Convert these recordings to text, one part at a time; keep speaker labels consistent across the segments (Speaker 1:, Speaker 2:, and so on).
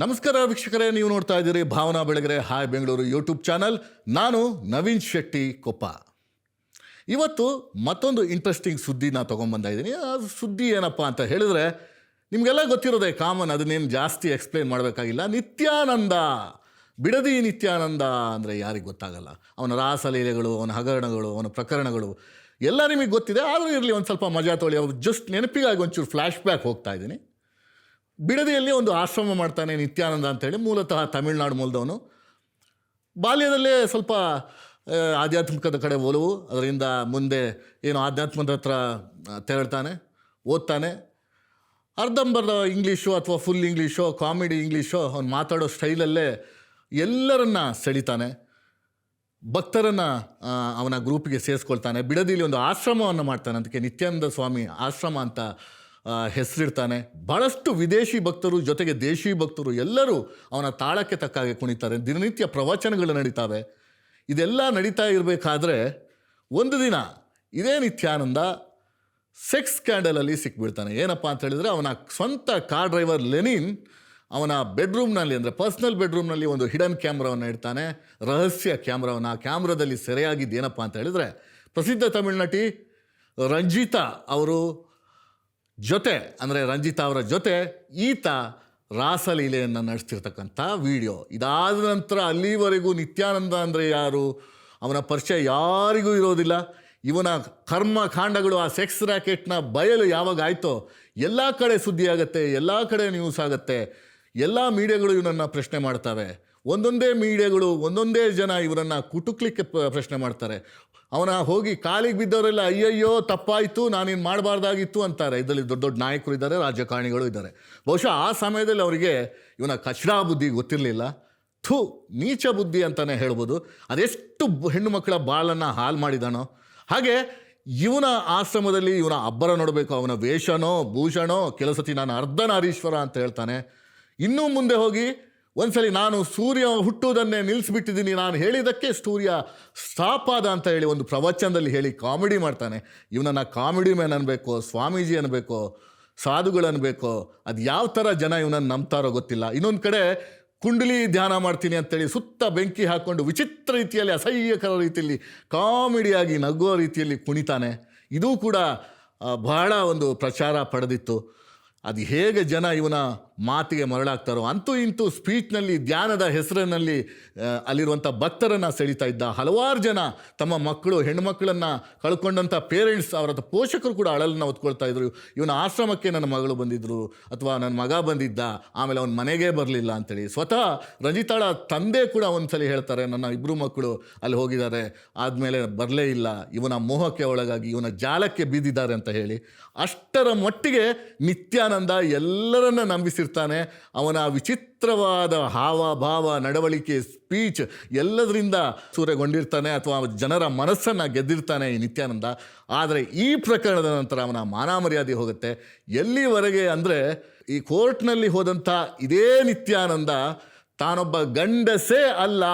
Speaker 1: ನಮಸ್ಕಾರ ವೀಕ್ಷಕರೇ, ನೀವು ನೋಡ್ತಾ ಇದ್ದೀರಿ Bhavana Belagere. Hi Bengaluru YouTube channel ನಾನು ನವೀನ್ ಶೆಟ್ಟಿ ಕೊಪ್ಪ. ಇವತ್ತು ಮತ್ತೊಂದು ಇಂಟ್ರೆಸ್ಟಿಂಗ್ ಸುದ್ದಿನ ತೊಗೊಂಬಂದ ಇದ್ದೀನಿ. ಆ ಸುದ್ದಿ ಏನಪ್ಪ ಅಂತ ಹೇಳಿದ್ರೆ, ನಿಮಗೆಲ್ಲ ಗೊತ್ತಿರೋದೆ ಕಾಮನ್, ಅದನ್ನೇನು ಜಾಸ್ತಿ ಎಕ್ಸ್ಪ್ಲೇನ್ ಮಾಡಬೇಕಾಗಿಲ್ಲ. ನಿತ್ಯಾನಂದ, ಬಿಡದಿ ನಿತ್ಯಾನಂದ ಅಂದರೆ ಯಾರಿಗೆ ಗೊತ್ತಾಗಲ್ಲ. ಅವನ ರಾಸಲೀಲೆಗಳು ಅವನ ಹಗರಣಗಳು, ಅವನ ಪ್ರಕರಣಗಳು, ಎಲ್ಲ ನಿಮಗೆ ಗೊತ್ತಿದೆ. ಆದರೂ ಇರಲಿ, ಒಂದು ಸ್ವಲ್ಪ ಮಜಾ ತೊಳಿ ಅವ್ರು ಜಸ್ಟ್ ನೆನಪಿಗಾಗಿ ಒಂಚೂರು ಫ್ಲ್ಯಾಶ್ ಬ್ಯಾಕ್ ಹೋಗ್ತಾ ಇದ್ದೀನಿ. ಬಿಡದಿಯಲ್ಲಿ ಒಂದು ಆಶ್ರಮ ಮಾಡ್ತಾನೆ ನಿತ್ಯಾನಂದ ಅಂತೇಳಿ, ಮೂಲತಃ ತಮಿಳ್ನಾಡು ಮೂಲದವನು. ಬಾಲ್ಯದಲ್ಲೇ ಸ್ವಲ್ಪ ಆಧ್ಯಾತ್ಮಿಕದ ಕಡೆ ಒಲವು, ಅದರಿಂದ ಮುಂದೆ ಏನು ಆಧ್ಯಾತ್ಮದ ಹತ್ರ ತೆರಳ್ತಾನೆ, ಓದ್ತಾನೆ. ಅರ್ಧಂಬರ್ಧ ಇಂಗ್ಲೀಷು ಅಥವಾ ಫುಲ್ ಇಂಗ್ಲೀಷೋ, ಕಾಮಿಡಿ ಇಂಗ್ಲೀಷೋ, ಅವ್ನು ಮಾತಾಡೋ ಸ್ಟೈಲಲ್ಲೇ ಎಲ್ಲರನ್ನ ಸೆಳಿತಾನೆ. ಭಕ್ತರನ್ನು ಅವನ ಗ್ರೂಪಿಗೆ ಸೇರಿಸ್ಕೊಳ್ತಾನೆ. ಬಿಡದಿಲಿ ಒಂದು ಆಶ್ರಮವನ್ನು ಮಾಡ್ತಾನೆ, ಅದಕ್ಕೆ ನಿತ್ಯಾನಂದ ಸ್ವಾಮಿ ಆಶ್ರಮ ಅಂತ ಹೆಸರಿಡ್ತಾನೆ. ಭಾಳಷ್ಟು ವಿದೇಶಿ ಭಕ್ತರು ಜೊತೆಗೆ ದೇಶಿ ಭಕ್ತರು ಎಲ್ಲರೂ ಅವನ ತಾಳಕ್ಕೆ ತಕ್ಕಾಗೆ ಕುಣಿತಾರೆ. ದಿನನಿತ್ಯ ಪ್ರವಚನಗಳು ನಡೀತಾವೆ. ಇದೆಲ್ಲ ನಡೀತಾ ಇರಬೇಕಾದ್ರೆ ಒಂದು ದಿನ ಇದೇ ನಿತ್ಯಾನಂದ ಸೆಕ್ಸ್ ಸ್ಕ್ಯಾಂಡಲಲ್ಲಿ ಸಿಕ್ಬಿಡ್ತಾನೆ. ಏನಪ್ಪ ಅಂತ ಹೇಳಿದರೆ ಅವನ ಸ್ವಂತ ಕಾರ್ ಡ್ರೈವರ್ ಲೆನಿನ್ ಅವನ ಬೆಡ್ರೂಮ್ನಲ್ಲಿ ಅಂದರೆ ಪರ್ಸ್ನಲ್ ಬೆಡ್ರೂಮ್ನಲ್ಲಿ ಒಂದು ಹಿಡನ್ ಕ್ಯಾಮ್ರಾವನ್ನು ಇಡ್ತಾನೆ. ರಹಸ್ಯ ಕ್ಯಾಮ್ರಾವನ್ನು ಆ ಕ್ಯಾಮ್ರಾದಲ್ಲಿ ಸೆರೆಯಾಗಿದ್ದು ಏನಪ್ಪ ಅಂತ ಹೇಳಿದರೆ ಪ್ರಸಿದ್ಧ ತಮಿಳ್ ನಟಿ ರಂಜಿತಾ ಅವರು ಜೊತೆ, ಅಂದರೆ ರಂಜಿತಾ ಅವರ ಜೊತೆ ಈತ ರಾಸಲೀಲೆಯನ್ನು ನಡೆಸ್ತಿರ್ತಕ್ಕಂಥ ವಿಡಿಯೋ. ಇದಾದ ನಂತರ ಅಲ್ಲಿವರೆಗೂ ನಿತ್ಯಾನಂದ ಅಂದರೆ ಯಾರು? ಅವನ ಪರಿಚಯ ಯಾರಿಗೂ ಇರೋದಿಲ್ಲ. ಇವನ ಕರ್ಮ ಕಾಂಡಗಳು, ಆ ಸೆಕ್ಸ್ ರ್ಯಾಕೆಟ್ನ ಬಯಲು ಯಾವಾಗ ಆಯಿತೋ, ಎಲ್ಲ ಕಡೆ ಸುದ್ದಿ ಆಗುತ್ತೆ, ಎಲ್ಲ ಕಡೆ ನ್ಯೂಸ್ ಆಗುತ್ತೆ, ಎಲ್ಲ ಮೀಡಿಯಾಗಳು ಇವನನ್ನು ಪ್ರಶ್ನೆ ಮಾಡ್ತವೆ. ಒಂದೊಂದೇ ಮೀಡಿಯಾಗಳು, ಒಂದೊಂದೇ ಜನ ಇವರನ್ನು ಕುಟುಕ್ಲಿಕ್ಕೆ ಪ್ರಶ್ನೆ ಮಾಡ್ತಾರೆ. ಅವನ ಹೋಗಿ ಕಾಲಿಗೆ ಬಿದ್ದವರೆಲ್ಲ, ಅಯ್ಯಯ್ಯೋ, ತಪ್ಪಾಯಿತು, ನಾನೇನು ಮಾಡಬಾರ್ದಾಗಿತ್ತು ಅಂತಾರೆ. ಇದರಲ್ಲಿ ದೊಡ್ಡ ದೊಡ್ಡ ನಾಯಕರು ಇದ್ದಾರೆ, ರಾಜಕಾರಣಿಗಳು ಇದ್ದಾರೆ. ಬಹುಶಃ ಆ ಸಮಯದಲ್ಲಿ ಅವರಿಗೆ ಇವನ ಕಚಡಾ ಬುದ್ಧಿ ಗೊತ್ತಿರಲಿಲ್ಲ. ಥೂ, ನೀಚ ಬುದ್ಧಿ ಅಂತಲೇ ಹೇಳ್ಬೋದು. ಅದೆಷ್ಟು ಹೆಣ್ಣು ಮಕ್ಕಳ ಬಾಳನ್ನು ಹಾಲು ಮಾಡಿದಾನೋ. ಹಾಗೆ ಇವನ ಆಶ್ರಮದಲ್ಲಿ ಇವನ ಅಬ್ಬರ ನೋಡಬೇಕು, ಅವನ ವೇಷನೋ, ಭೂಷಣೋ, ಕೆಲಸತಿ ನಾನು ಅರ್ಧನಾರೀಶ್ವರ ಅಂತ ಹೇಳ್ತಾನೆ. ಇನ್ನೂ ಮುಂದೆ ಹೋಗಿ ಒಂದ್ಸಲಿ ನಾನು ಸೂರ್ಯ ಹುಟ್ಟುವುದನ್ನೇ ನಿಲ್ಲಿಸಿಬಿಟ್ಟಿದ್ದೀನಿ. ನಾನು ಹೇಳಿದ್ದಕ್ಕೆ ಸೂರ್ಯ ಸ್ಟಾಪ್ ಆದ ಅಂತ ಹೇಳಿ ಒಂದು ಪ್ರವಚನದಲ್ಲಿ ಹೇಳಿ ಕಾಮಿಡಿ ಮಾಡ್ತಾನೆ. ಇವನನ್ನು ಕಾಮಿಡಿ ಮ್ಯಾನ್ ಅನ್ಬೇಕೋ, ಸ್ವಾಮೀಜಿ ಅನ್ಬೇಕೋ, ಸಾಧುಗಳು ಅನ್ಬೇಕೋ, ಅದು ಯಾವ ಥರ ಜನ ಇವನನ್ನು ನಂಬ್ತಾರೋ ಗೊತ್ತಿಲ್ಲ. ಇನ್ನೊಂದು ಕಡೆ ಕುಂಡಲಿ ಧ್ಯಾನ ಮಾಡ್ತೀನಿ ಅಂತೇಳಿ ಸುತ್ತ ಬೆಂಕಿ ಹಾಕ್ಕೊಂಡು ವಿಚಿತ್ರ ರೀತಿಯಲ್ಲಿ ಅಸಹ್ಯಕರ ರೀತಿಯಲ್ಲಿ ಕಾಮಿಡಿಯಾಗಿ ನಗುವ ರೀತಿಯಲ್ಲಿ ಕುಣಿತಾನೆ. ಇದೂ ಕೂಡ ಬಹಳ ಒಂದು ಪ್ರಚಾರ ಪಡೆದಿತ್ತು. ಅದು ಹೇಗೆ ಜನ ಇವನ ಮಾತಿಗೆ ಮರಳಾಗ್ತಾರೋ ಅಂತೂ ಇಂತೂ ಸ್ಪೀಚ್ನಲ್ಲಿ, ಧ್ಯಾನದ ಹೆಸರಿನಲ್ಲಿ ಅಲ್ಲಿರುವಂಥ ಭಕ್ತರನ್ನು ಸೆಳೀತಾ ಇದ್ದ ಹಲವಾರು ಜನ ತಮ್ಮ ಮಕ್ಕಳು, ಹೆಣ್ಣುಮಕ್ಕಳನ್ನು ಕಳ್ಕೊಂಡಂಥ ಪೇರೆಂಟ್ಸ್ ಅವರ ಪೋಷಕರು ಕೂಡ ಅಳಲನ್ನು ಹೊತ್ಕೊಳ್ತಾ ಇದ್ರು. ಇವನ ಆಶ್ರಮಕ್ಕೆ ನನ್ನ ಮಗಳು ಬಂದಿದ್ದರು ಅಥವಾ ನನ್ನ ಮಗ ಬಂದಿದ್ದ, ಆಮೇಲೆ ಅವನ ಮನೆಗೆ ಬರಲಿಲ್ಲ ಅಂತೇಳಿ. ಸ್ವತಃ ರಂಜಿತಾಳ ತಂದೆ ಕೂಡ ಒಂದ್ಸಲಿ ಹೇಳ್ತಾರೆ, ನನ್ನ ಇಬ್ಬರು ಮಕ್ಕಳು ಅಲ್ಲಿ ಹೋಗಿದ್ದಾರೆ, ಆದಮೇಲೆ ಬರಲೇ ಇಲ್ಲ, ಇವನ ಮೋಹಕ್ಕೆ ಒಳಗಾಗಿ, ಇವನ ಜಾಲಕ್ಕೆ ಬೀದಿದ್ದಾರೆ ಅಂತ ಹೇಳಿ. ಅಷ್ಟರ ಮಟ್ಟಿಗೆ ನಿತ್ಯಾನಂದ ಎಲ್ಲರನ್ನ ನಂಬಿಸಿರ್ತಾನೆ ಅವನ ವಿಚಿತ್ರವಾದ ಹಾವ ಭಾವ ನಡವಳಿಕೆ ಸ್ಪೀಚ್ ಎಲ್ಲದರಿಂದ ಸೂರೆಗೊಂಡಿರ್ತಾನೆ ಅಥವಾ ಜನರ ಮನಸ್ಸನ್ನು ಗೆದ್ದಿರ್ತಾನೆ ಈ ನಿತ್ಯಾನಂದ. ಆದರೆ ಈ ಪ್ರಕರಣದ ನಂತರ ಅವನ ಮಾನಮರ್ಯಾದೆ ಹೋಗುತ್ತೆ. ಎಲ್ಲಿವರೆಗೆ ಅಂದರೆ ಈ ಕೋರ್ಟ್ನಲ್ಲಿ ಹೋದಂಥ ಇದೇ ನಿತ್ಯಾನಂದ ತಾನೊಬ್ಬ ಗಂಡಸೇ ಅಲ್ಲ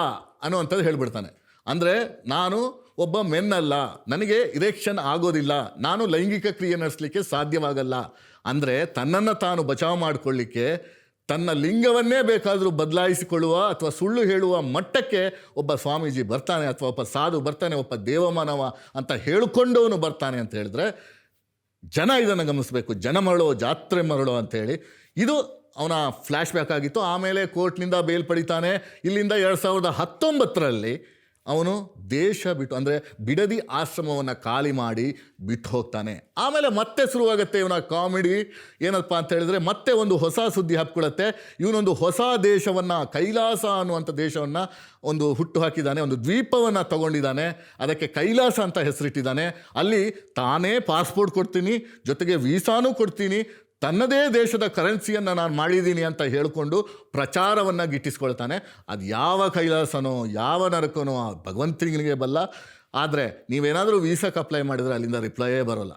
Speaker 1: ಅನ್ನುವಂಥದ್ದು ಹೇಳಿಬಿಡ್ತಾನೆ. ಅಂದರೆ ನಾನು ಒಬ್ಬ ಮೆನ್ನಲ್ಲ, ನನಗೆ ಇರೆಕ್ಷನ್ ಆಗೋದಿಲ್ಲ, ನಾನು ಲೈಂಗಿಕ ಕ್ರಿಯೆ ನಡೆಸಲಿಕ್ಕೆ ಸಾಧ್ಯವಾಗಲ್ಲ ಅಂದರೆ ತನ್ನನ್ನು ತಾನು ಬಚಾವ್ ಮಾಡಿಕೊಳ್ಳಿಕ್ಕೆ ತನ್ನ ಲಿಂಗವನ್ನೇ ಬೇಕಾದರೂ ಬದಲಾಯಿಸಿಕೊಳ್ಳುವ ಅಥವಾ ಸುಳ್ಳು ಹೇಳುವ ಮಟ್ಟಕ್ಕೆ ಒಬ್ಬ ಸ್ವಾಮೀಜಿ ಬರ್ತಾನೆ ಅಥವಾ ಒಬ್ಬ ಸಾಧು ಬರ್ತಾನೆ, ಒಬ್ಬ ದೇವಮಾನವ ಅಂತ ಹೇಳಿಕೊಂಡವನು ಬರ್ತಾನೆ ಅಂತ ಹೇಳಿದ್ರೆ ಜನ ಇದನ್ನು ಗಮನಿಸಬೇಕು. ಜನ ಮರಳೋ, ಜಾತ್ರೆ ಮರಳೋ ಅಂಥೇಳಿ ಇದು ಅವನ ಫ್ಲ್ಯಾಶ್ ಬ್ಯಾಕ್ ಆಗಿತ್ತು. ಆಮೇಲೆ ಕೋರ್ಟ್ನಿಂದ ಬೇಲ್ ಪಡಿತಾನೆ. ಇಲ್ಲಿಂದ ಎರಡು ಸಾವಿರದ ಹತ್ತೊಂಬತ್ತರಲ್ಲಿ ಅವನು ದೇಶ ಬಿಟ್ಟು, ಅಂದರೆ ಬಿಡದಿ ಆಶ್ರಮವನ್ನು ಖಾಲಿ ಮಾಡಿ ಬಿಟ್ಟು ಹೋಗ್ತಾನೆ. ಆಮೇಲೆ ಮತ್ತೆ ಶುರುವಾಗುತ್ತೆ ಇವನ ಕಾಮಿಡಿ. ಏನಪ್ಪ ಅಂತ ಹೇಳಿದರೆ ಮತ್ತೆ ಒಂದು ಹೊಸ ಸುದ್ದಿ ಹಾಕ್ಕೊಳ್ಳುತ್ತೆ ಇವನೊಂದು ಹೊಸ ದೇಶವನ್ನು, ಕೈಲಾಸ ಅನ್ನುವಂಥ ದೇಶವನ್ನು ಒಂದು ಹುಟ್ಟು ಹಾಕಿದ್ದಾನೆ, ಒಂದು ದ್ವೀಪವನ್ನು ತಗೊಂಡಿದ್ದಾನೆ. ಅದಕ್ಕೆ ಕೈಲಾಸ ಅಂತ ಹೆಸರಿಟ್ಟಿದ್ದಾನೆ. ಅಲ್ಲಿ ತಾನೇ ಪಾಸ್ಪೋರ್ಟ್ ಕೊಡ್ತೀನಿ, ಜೊತೆಗೆ ವೀಸಾನೂ ಕೊಡ್ತೀನಿ ತನ್ನದೇ ದೇಶದ ಕರೆನ್ಸಿಯನ್ನು ನಾನು ಮಾಡಿದ್ದೀನಿ ಅಂತ ಹೇಳಿಕೊಂಡು ಪ್ರಚಾರವನ್ನು ಗಿಟ್ಟಿಸ್ಕೊಳ್ತಾನೆ. ಅದು ಯಾವ ಕೈಲಾಸನೋ, ಯಾವ ನರಕನೋ ಆ ಭಗವಂತನಿಗೆ ಬಲ್ಲ. ಆದರೆ ನೀವೇನಾದರೂ ವೀಸಾಕ್ ಅಪ್ಲೈ ಮಾಡಿದರೆ ಅಲ್ಲಿಂದ ರಿಪ್ಲೈಯೇ ಬರೋಲ್ಲ.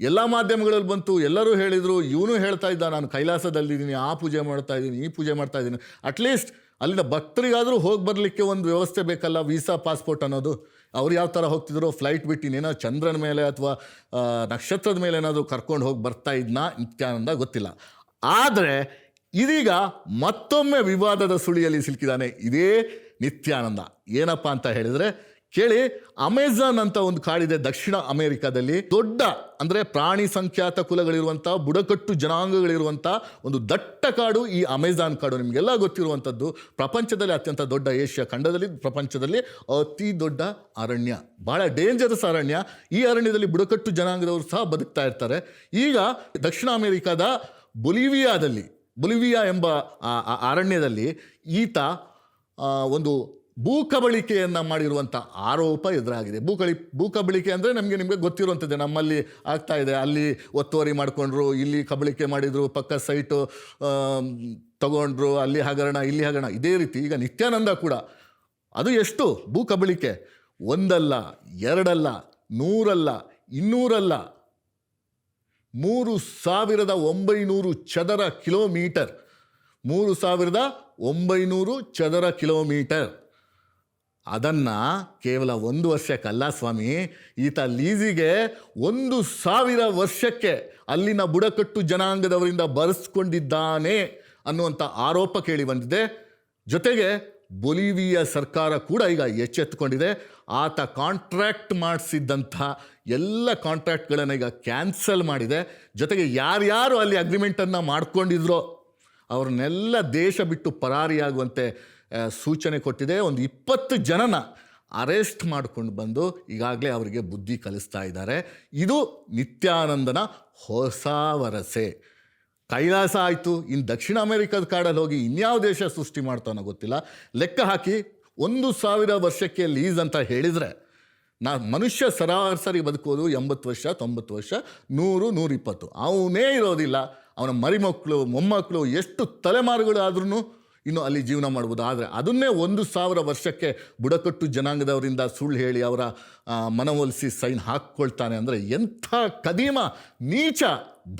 Speaker 1: ಎಲ್ಲ ಮಾಧ್ಯಮಗಳಲ್ಲಿ ಬಂತು, ಎಲ್ಲರೂ ಹೇಳಿದರು, ಇವನು ಹೇಳ್ತಾ ಇದ್ದ, ನಾನು ಕೈಲಾಸದಲ್ಲಿದ್ದೀನಿ, ಆ ಪೂಜೆ ಮಾಡ್ತಾ ಇದ್ದೀನಿ, ಈ ಪೂಜೆ ಮಾಡ್ತಾ ಇದ್ದೀನಿ. ಅಟ್ಲೀಸ್ಟ್ ಅಲ್ಲಿನ ಭಕ್ತರಿಗಾದರೂ ಹೋಗಿ ಬರಲಿಕ್ಕೆ ಒಂದು ವ್ಯವಸ್ಥೆ ಬೇಕಲ್ಲ, ವೀಸಾ ಪಾಸ್ಪೋರ್ಟ್ ಅನ್ನೋದು? ಅವ್ರು ಯಾವ ಥರ ಹೋಗ್ತಿದ್ರು? ಫ್ಲೈಟ್ ಬಿಟ್ಟು ಇನ್ನೇನೋ ಚಂದ್ರನ ಮೇಲೆ ಅಥವಾ ನಕ್ಷತ್ರದ ಮೇಲೆ ಏನಾದರೂ ಕರ್ಕೊಂಡು ಹೋಗಿ ಬರ್ತಾ ಇದ್ನಾ ನಿತ್ಯಾನಂದ ಗೊತ್ತಿಲ್ಲ. ಆದರೆ ಇದೀಗ ಮತ್ತೊಮ್ಮೆ ವಿವಾದದ ಸುಳಿಯಲ್ಲಿ ಸಿಲುಕಿದ್ದಾನೆ ಇದೇ ನಿತ್ಯಾನಂದ. ಏನಪ್ಪ ಅಂತ ಹೇಳಿದ್ರೆ ಕೇಳಿ ಅಮೆಜಾನ್ ಅಂತ ಒಂದು ಕಾಡಿದೆ ದಕ್ಷಿಣ ಅಮೆರಿಕಾದಲ್ಲಿ. ದೊಡ್ಡ, ಅಂದ್ರೆ ಪ್ರಾಣಿ ಸಂಖ್ಯಾತ ಕುಲಗಳಿರುವಂಥ ಬುಡಕಟ್ಟು ಜನಾಂಗಗಳಿರುವಂಥ ಒಂದು ದಟ್ಟ ಕಾಡು ಈ ಅಮೆಜಾನ್ ಕಾಡು. ನಿಮಗೆಲ್ಲ ಗೊತ್ತಿರುವಂಥದ್ದು ಪ್ರಪಂಚದಲ್ಲಿ ಅತ್ಯಂತ ದೊಡ್ಡ ಏಷ್ಯಾ ಖಂಡದಲ್ಲಿ, ಪ್ರಪಂಚದಲ್ಲಿ ಅತಿ ದೊಡ್ಡ ಅರಣ್ಯ. ಬಹಳ ಡೇಂಜರಸ್ ಅರಣ್ಯ. ಈ ಅರಣ್ಯದಲ್ಲಿ ಬುಡಕಟ್ಟು ಜನಾಂಗದವರು ಸಹ ಬದುಕ್ತಾ ಇರ್ತಾರೆ. ಈಗ ದಕ್ಷಿಣ ಅಮೆರಿಕಾದ ಬೊಲಿವಿಯಾದಲ್ಲಿ, ಬೊಲಿವಿಯಾ ಎಂಬ ಅರಣ್ಯದಲ್ಲಿ ಈತ ಒಂದು ಭೂಕಬಳಿಕೆಯನ್ನು ಮಾಡಿರುವಂಥ ಆರೋಪ ಎದುರಾಗಿದೆ. ಭೂಕಳಿ, ಭೂಕಬಳಿಕೆ ಅಂದರೆ ನಮಗೆ ನಿಮಗೆ ಗೊತ್ತಿರುವಂಥದ್ದೇ. ನಮ್ಮಲ್ಲಿ ಆಗ್ತಾ ಇದೆ. ಅಲ್ಲಿ ಒತ್ತುವರಿ ಮಾಡಿಕೊಂಡ್ರು, ಇಲ್ಲಿ ಕಬಳಿಕೆ ಮಾಡಿದರು, ಪಕ್ಕ ಸೈಟು ತಗೊಂಡ್ರು, ಅಲ್ಲಿ ಹಗರಣ, ಇಲ್ಲಿ ಹಗರಣ. ಇದೇ ರೀತಿ ಈಗ ನಿತ್ಯಾನಂದ ಕೂಡ ಅದು ಎಷ್ಟು? ಭೂ ಕಬಳಿಕೆ ಒಂದಲ್ಲ, ಎರಡಲ್ಲ, ನೂರಲ್ಲ, ಇನ್ನೂರಲ್ಲ. ಮೂರು ಸಾವಿರದ ಒಂಬೈನೂರು ಚದರ ಕಿಲೋಮೀಟರ್. ಮೂರು ಸಾವಿರದ ಒಂಬೈನೂರು ಚದರ ಕಿಲೋಮೀಟರ್. ಅದನ್ನು ಕೇವಲ ಒಂದು ವರ್ಷಕ್ಕಲ್ಲ ಸ್ವಾಮಿ, ಈತ ಲೀಸಿಗೆ ಒಂದು ಸಾವಿರ ವರ್ಷಕ್ಕೆ ಅಲ್ಲಿನ ಬುಡಕಟ್ಟು ಜನಾಂಗದವರಿಂದ ಬರೆಸ್ಕೊಂಡಿದ್ದಾನೆ ಅನ್ನುವಂಥ ಆರೋಪ ಕೇಳಿ ಬಂದಿದೆ. ಜೊತೆಗೆ ಬೊಲಿವಿಯಾ ಸರ್ಕಾರ ಕೂಡ ಈಗ ಎಚ್ಚೆತ್ತುಕೊಂಡಿದೆ. ಆತ ಕಾಂಟ್ರಾಕ್ಟ್ ಮಾಡಿಸಿದ್ದಂಥ ಎಲ್ಲ ಕಾಂಟ್ರ್ಯಾಕ್ಟ್ಗಳನ್ನು ಈಗ ಕ್ಯಾನ್ಸಲ್ ಮಾಡಿದೆ. ಜೊತೆಗೆ ಯಾರ್ಯಾರು ಅಲ್ಲಿ ಅಗ್ರಿಮೆಂಟನ್ನು ಮಾಡ್ಕೊಂಡಿದ್ರೋ, ಅವ್ರನ್ನೆಲ್ಲ ದೇಶ ಬಿಟ್ಟು ಪರಾರಿಯಾಗುವಂತೆ ಸೂಚನೆ ಕೊಟ್ಟಿದೆ. ಒಂದು ಇಪ್ಪತ್ತು ಜನನ ಅರೆಸ್ಟ್ ಮಾಡ್ಕೊಂಡು ಬಂದು ಈಗಾಗಲೇ ಅವರಿಗೆ ಬುದ್ಧಿ ಕಲಿಸ್ತಾ ಇದ್ದಾರೆ. ಇದು ನಿತ್ಯಾನಂದನ ಹೊಸ ವರಸೆ. ಕೈಲಾಸ ಆಯಿತು. ಇನ್ನು ದಕ್ಷಿಣ ಅಮೆರಿಕದ ಕಾಡಲ್ಲಿ ಹೋಗಿ ಇನ್ಯಾವ ದೇಶ ಸೃಷ್ಟಿ ಮಾಡ್ತಾನೋ ಗೊತ್ತಿಲ್ಲ. ಲೆಕ್ಕ ಹಾಕಿ ಒಂದು ಸಾವಿರ ವರ್ಷಕ್ಕೆ ಲೀಸ್ ಅಂತ ಹೇಳಿದರೆ ನಾ ಮನುಷ್ಯ ಸರಾಸರಿ ಬದುಕೋದು ಎಂಬತ್ತು ವರ್ಷ, ತೊಂಬತ್ತು ವರ್ಷ, ನೂರು, ನೂರಿಪ್ಪತ್ತು. ಅವನೇ ಇರೋದಿಲ್ಲ. ಅವನ ಮರಿಮಕ್ಕಳು ಮೊಮ್ಮಕ್ಕಳು ಎಷ್ಟು ತಲೆಮಾರುಗಳು ಆದ್ರೂ ಇನ್ನು ಅಲ್ಲಿ ಜೀವನ ಮಾಡ್ಬೋದು. ಆದರೆ ಅದನ್ನೇ ಒಂದು ಸಾವಿರ ವರ್ಷಕ್ಕೆ ಬುಡಕಟ್ಟು ಜನಾಂಗದವರಿಂದ ಸುಳ್ಳು ಹೇಳಿ ಅವರ ಮನವೊಲಿಸಿ ಸೈನ್ ಹಾಕ್ಕೊಳ್ತಾನೆ ಅಂದರೆ ಎಂಥ ಕದೀಮ, ನೀಚ,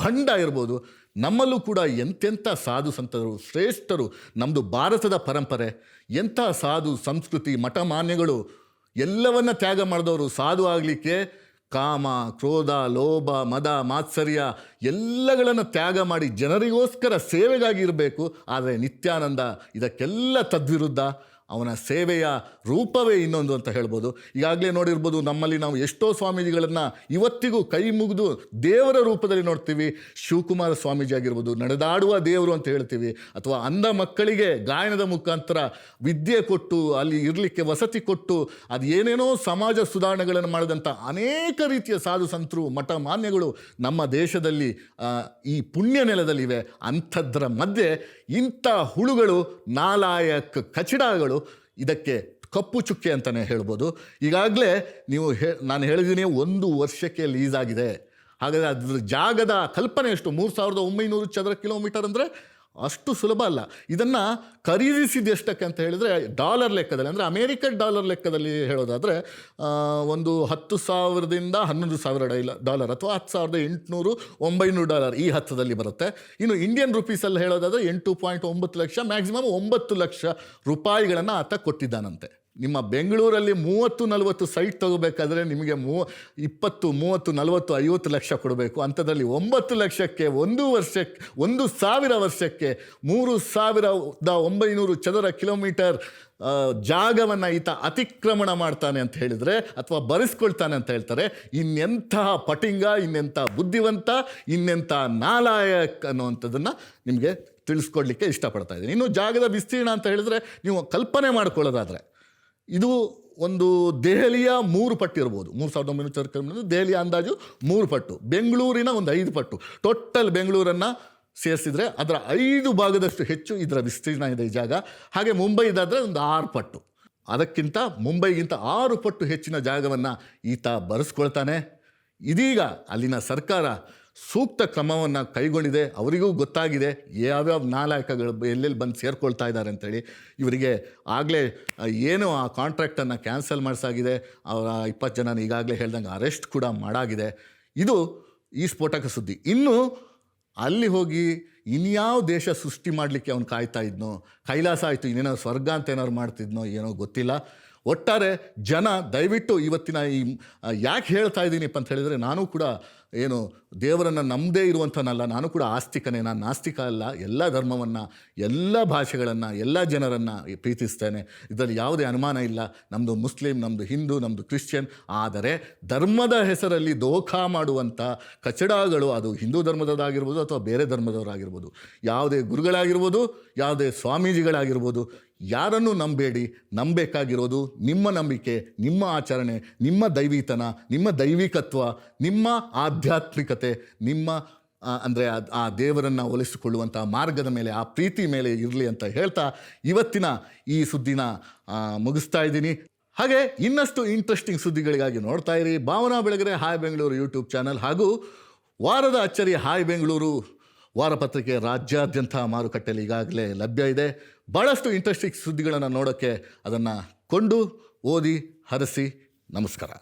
Speaker 1: ಭಂಡ ಇರ್ಬೋದು. ನಮ್ಮಲ್ಲೂ ಕೂಡ ಎಂತೆಂಥ ಸಾಧು ಸಂತರು ಶ್ರೇಷ್ಠರು ನಮ್ಮದು ಭಾರತದ ಪರಂಪರೆ, ಎಂಥ ಸಾಧು ಸಂಸ್ಕೃತಿ, ಮಠಮಾನ್ಯಗಳು, ಎಲ್ಲವನ್ನ ತ್ಯಾಗ ಮಾಡಿದವರು ಸಾಧು ಆಗಲಿಕ್ಕೆ ಕಾಮ, ಕ್ರೋಧ, ಲೋಭ, ಮದ, ಮಾತ್ಸರ್ಯ ಎಲ್ಲಗಳನ್ನು ತ್ಯಾಗ ಮಾಡಿ ಜನರಿಗೋಸ್ಕರ ಸೇವೆಗಾಗಿ ಇರಬೇಕು. ಆದರೆ ನಿತ್ಯಾನಂದ ಇದಕ್ಕೆಲ್ಲ ತದ್ವಿರುದ್ಧ. ಅವನ ಸೇವೆಯ ರೂಪವೇ ಇನ್ನೊಂದು ಅಂತ ಹೇಳ್ಬೋದು. ಈಗಾಗಲೇ ನೋಡಿರ್ಬೋದು ನಮ್ಮಲ್ಲಿ ನಾವು ಎಷ್ಟೋ ಸ್ವಾಮೀಜಿಗಳನ್ನು ಇವತ್ತಿಗೂ ಕೈ ಮುಗಿದು ದೇವರ ರೂಪದಲ್ಲಿ ನೋಡ್ತೀವಿ. ಶಿವಕುಮಾರ ಸ್ವಾಮೀಜಿ ಆಗಿರ್ಬೋದು, ನಡೆದಾಡುವ ದೇವರು ಅಂತ ಹೇಳ್ತೀವಿ. ಅಥವಾ ಅಂಧ ಮಕ್ಕಳಿಗೆ ಗಾಯನದ ಮುಖಾಂತರ ವಿದ್ಯೆ ಕೊಟ್ಟು, ಅಲ್ಲಿ ಇರಲಿಕ್ಕೆ ವಸತಿ ಕೊಟ್ಟು, ಅದು ಏನೇನೋ ಸಮಾಜ ಸುಧಾರಣೆಗಳನ್ನು ಮಾಡಿದಂಥ ಅನೇಕ ರೀತಿಯ ಸಾಧು ಸಂತರು, ಮಠ ಮಾನ್ಯಗಳು ನಮ್ಮ ದೇಶದಲ್ಲಿ ಈ ಪುಣ್ಯ ನೆಲದಲ್ಲಿವೆ. ಅಂಥದ್ರ ಮಧ್ಯೆ ಇಂಥ ಹುಳುಗಳು ನಾಲಾಯಕ ಕಚಡಗಳು ಇದಕ್ಕೆ ಕಪ್ಪು ಚುಕ್ಕೆ ಅಂತಲೇ ಹೇಳ್ಬೋದು. ಈಗಾಗಲೇ ನೀವು ಹೇ, ನಾನು ಹೇಳಿದ್ದೀನಿ ಒಂದು ವರ್ಷಕ್ಕೆ ಲೀಸ್ ಆಗಿದೆ. ಹಾಗಾದರೆ ಅದ್ರ ಜಾಗದ ಕಲ್ಪನೆ ಎಷ್ಟು? ಮೂರು ಸಾವಿರದ ಒಂಬೈನೂರು ಚದರ ಕಿಲೋಮೀಟರ್ ಅಂದರೆ ಅಷ್ಟು ಸುಲಭ ಅಲ್ಲ. ಇದನ್ನು ಖರೀದಿಸಿದ ಎಷ್ಟಕ್ಕೆ ಅಂತ ಹೇಳಿದರೆ ಡಾಲರ್ ಲೆಕ್ಕದಲ್ಲಿ, ಅಂದರೆ ಅಮೇರಿಕನ್ ಡಾಲರ್ ಲೆಕ್ಕದಲ್ಲಿ ಹೇಳೋದಾದರೆ ಒಂದು ಹತ್ತು ಸಾವಿರದಿಂದ ಹನ್ನೊಂದು ಸಾವಿರ ಡೈಲ, ಡಾಲರ್ ಅಥವಾ ಹತ್ತು ಸಾವಿರದ ಎಂಟುನೂರು, ಒಂಬೈನೂರು ಡಾಲರ್ ಈ ಹತ್ತದಲ್ಲಿ ಬರುತ್ತೆ. ಇನ್ನು ಇಂಡಿಯನ್ ರುಪೀಸಲ್ಲಿ ಹೇಳೋದಾದರೆ ಎಂಟು ಪಾಯಿಂಟ್ ಒಂಬತ್ತು ಲಕ್ಷ ಮ್ಯಾಕ್ಸಿಮಮ್ ಒಂಬತ್ತು ಲಕ್ಷ ರೂಪಾಯಿಗಳನ್ನು ಆತ ಕೊಟ್ಟಿದ್ದಾನಂತೆ. ನಿಮ್ಮ ಬೆಂಗಳೂರಲ್ಲಿ ಮೂವತ್ತು, ನಲವತ್ತು ಸೈಟ್ ತಗೋಬೇಕಾದ್ರೆ ನಿಮಗೆ ಮೂ, ಇಪ್ಪತ್ತು, ಮೂವತ್ತು, ನಲವತ್ತು, ಐವತ್ತು ಲಕ್ಷ ಕೊಡಬೇಕು. ಅಂಥದ್ರಲ್ಲಿ ಒಂಬತ್ತು ಲಕ್ಷಕ್ಕೆ, ಒಂದು ವರ್ಷಕ್ಕೆ, ಒಂದು ಸಾವಿರ ವರ್ಷಕ್ಕೆ, ಮೂರು ಸಾವಿರದ ಒಂಬೈನೂರು ಚದರ ಕಿಲೋಮೀಟರ್ ಜಾಗವನ್ನು ಈತ ಅತಿಕ್ರಮಣ ಮಾಡ್ತಾನೆ ಅಂತ ಹೇಳಿದರೆ, ಅಥವಾ ಬರೆಸ್ಕೊಳ್ತಾನೆ ಅಂತ ಹೇಳ್ತಾರೆ, ಇನ್ನೆಂತಹ ಪಟಿಂಗ, ಇನ್ನೆಂಥ ಬುದ್ಧಿವಂತ, ಇನ್ನೆಂಥ ನಾಲಾಯಕ್ ಅನ್ನುವಂಥದ್ದನ್ನು ನಿಮಗೆ ತಿಳಿಸ್ಕೊಡ್ಲಿಕ್ಕೆ ಇಷ್ಟಪಡ್ತಾ ಇದ್ದೀನಿ. ಇನ್ನು ಜಾಗದ ವಿಸ್ತೀರ್ಣ ಅಂತ ಹೇಳಿದರೆ ನೀವು ಕಲ್ಪನೆ ಮಾಡ್ಕೊಳ್ಳೋದಾದರೆ ಇದು ಒಂದು ದೆಹಲಿಯ ಮೂರು ಪಟ್ಟು ಇರ್ಬೋದು. ಮೂರು ಸಾವಿರದ ಒಂಬೈನೂರ ಚದರ ಕಿಲೋಮೀಟರ್ ದೆಹಲಿಯ ಅಂದಾಜು ಮೂರು ಪಟ್ಟು. ಬೆಂಗಳೂರಿನ ಒಂದು ಐದು ಪಟ್ಟು. ಟೋಟಲ್ ಬೆಂಗಳೂರನ್ನು ಸೇರಿಸಿದರೆ ಅದರ ಐದು ಭಾಗದಷ್ಟು ಹೆಚ್ಚು ಇದರ ವಿಸ್ತೀರ್ಣ ಇದೆ ಈ ಜಾಗ. ಹಾಗೆ ಮುಂಬೈದಾದರೆ ಒಂದು ಆರು ಪಟ್ಟು. ಅದಕ್ಕಿಂತ ಮುಂಬೈಗಿಂತ ಆರು ಪಟ್ಟು ಹೆಚ್ಚಿನ ಜಾಗವನ್ನು ಈತ ಬರೆಸ್ಕೊಳ್ತಾನೆ. ಇದೀಗ ಅಲ್ಲಿನ ಸರ್ಕಾರ ಸೂಕ್ತ ಕ್ರಮವನ್ನು ಕೈಗೊಂಡಿದೆ, ಅವರಿಗೂ ಗೊತ್ತಾಗಿದೆ ಯಾವ್ಯಾವ ನಾಲಾಯಕಗಳು ಎಲ್ಲೆಲ್ಲಿ ಬಂದು ಸೇರಿಕೊಳ್ತಾ ಇದ್ದಾರೆ ಅಂತೇಳಿ. ಇವರಿಗೆ ಆಗಲೇ ಏನು ಆ ಕಾಂಟ್ರಾಕ್ಟನ್ನು ಕ್ಯಾನ್ಸಲ್ ಮಾಡಿಸಾಗಿದೆ, ಅವರ ಇಪ್ಪತ್ತು ಜನ ಈಗಾಗಲೇ ಹೇಳ್ದಂಗೆ ಅರೆಸ್ಟ್ ಕೂಡ ಮಾಡಾಗಿದೆ. ಇದು ಈ ಸ್ಫೋಟಕ ಸುದ್ದಿ. ಇನ್ನು ಅಲ್ಲಿ ಹೋಗಿ ಇನ್ಯಾವ ದೇಶ ಸೃಷ್ಟಿ ಮಾಡಲಿಕ್ಕೆ ಅವನು ಕಾಯ್ತಾ ಇದ್ನೋ, ಕೈಲಾಸ ಆಯಿತು, ಇನ್ನೇನೋ ಸ್ವರ್ಗ ಅಂತ ಏನಾದ್ರು ಮಾಡ್ತಿದ್ನೋ ಏನೋ ಗೊತ್ತಿಲ್ಲ. ಒಟ್ಟಾರೆ ಜನ ದಯವಿಟ್ಟು ಇವತ್ತಿನ ಈ ಯಾಕೆ ಹೇಳ್ತಾ ಇದ್ದೀನಿಪ್ಪ ಅಂತ ಹೇಳಿದರೆ, ನಾನು ಕೂಡ ಏನು ದೇವರನ್ನು ನಂಬದೇ ಇರುವಂಥನಲ್ಲ ನಾನು ಕೂಡ ಆಸ್ತಿಕನೇ, ನಾನು ನಾಸ್ತಿಕ ಅಲ್ಲ, ಎಲ್ಲ ಧರ್ಮವನ್ನು, ಎಲ್ಲ ಭಾಷೆಗಳನ್ನು, ಎಲ್ಲ ಜನರನ್ನು ಪ್ರೀತಿಸ್ತೇನೆ. ಇದರಲ್ಲಿ ಯಾವುದೇ ಅನುಮಾನ ಇಲ್ಲ. ನಮ್ಮದು ಮುಸ್ಲಿಂ ನಮ್ಮದು ಹಿಂದೂ ನಮ್ಮದು ಕ್ರಿಶ್ಚಿಯನ್. ಆದರೆ ಧರ್ಮದ ಹೆಸರಲ್ಲಿ ದೋಖಾ ಮಾಡುವಂಥ ಕಚಡಗಳು, ಅದು ಹಿಂದೂ ಧರ್ಮದವರಾಗಿರ್ಬೋದು ಅಥವಾ ಬೇರೆ ಧರ್ಮದವರಾಗಿರ್ಬೋದು, ಯಾವುದೇ ಗುರುಗಳಾಗಿರ್ಬೋದು, ಯಾವುದೇ ಸ್ವಾಮೀಜಿಗಳಾಗಿರ್ಬೋದು, ಯಾರನ್ನು ನಂಬೇಡಿ ನಂಬೇಕಾಗಿರೋದು ನಿಮ್ಮ ನಂಬಿಕೆ, ನಿಮ್ಮ ಆಚರಣೆ, ನಿಮ್ಮ ದೈವೀತನ, ನಿಮ್ಮ ದೈವಿಕತ್ವ, ನಿಮ್ಮ ಆಧ್ಯಾತ್ಮಿಕತೆ ನಿಮ್ಮ ಅಂದರೆ ಆ ದೇವರನ್ನು ಒಲಿಸಿಕೊಳ್ಳುವಂಥ ಮಾರ್ಗದ ಮೇಲೆ, ಆ ಪ್ರೀತಿ ಮೇಲೆ ಇರಲಿ ಅಂತ ಹೇಳ್ತಾ ಇವತ್ತಿನ ಈ ಸುದ್ದಿನ ಮುಗಿಸ್ತಾ ಇದ್ದೀನಿ. ಹಾಗೆ ಇನ್ನಷ್ಟು ಇಂಟ್ರೆಸ್ಟಿಂಗ್ ಸುದ್ದಿಗಳಿಗಾಗಿ ನೋಡ್ತಾ ಇರಿ. Bhavana Belagere hi Bengaluru YouTube channel ಹಾಗೂ ವಾರದ ಅಚ್ಚರಿ ಹಾಯ್ ಬೆಂಗಳೂರು ವಾರಪತ್ರಿಕೆ ರಾಜ್ಯಾದ್ಯಂತ ಮಾರುಕಟ್ಟೆಯಲ್ಲಿ ಈಗಾಗಲೇ ಲಭ್ಯ ಇದೆ. ಭಾಳಷ್ಟು ಇಂಟ್ರೆಸ್ಟಿಂಗ್ ಸುದ್ದಿಗಳನ್ನು ನೋಡೋಕ್ಕೆ ಅದನ್ನು ಕೊಂಡು ಓದಿ ಹರಸಿ. ನಮಸ್ಕಾರ.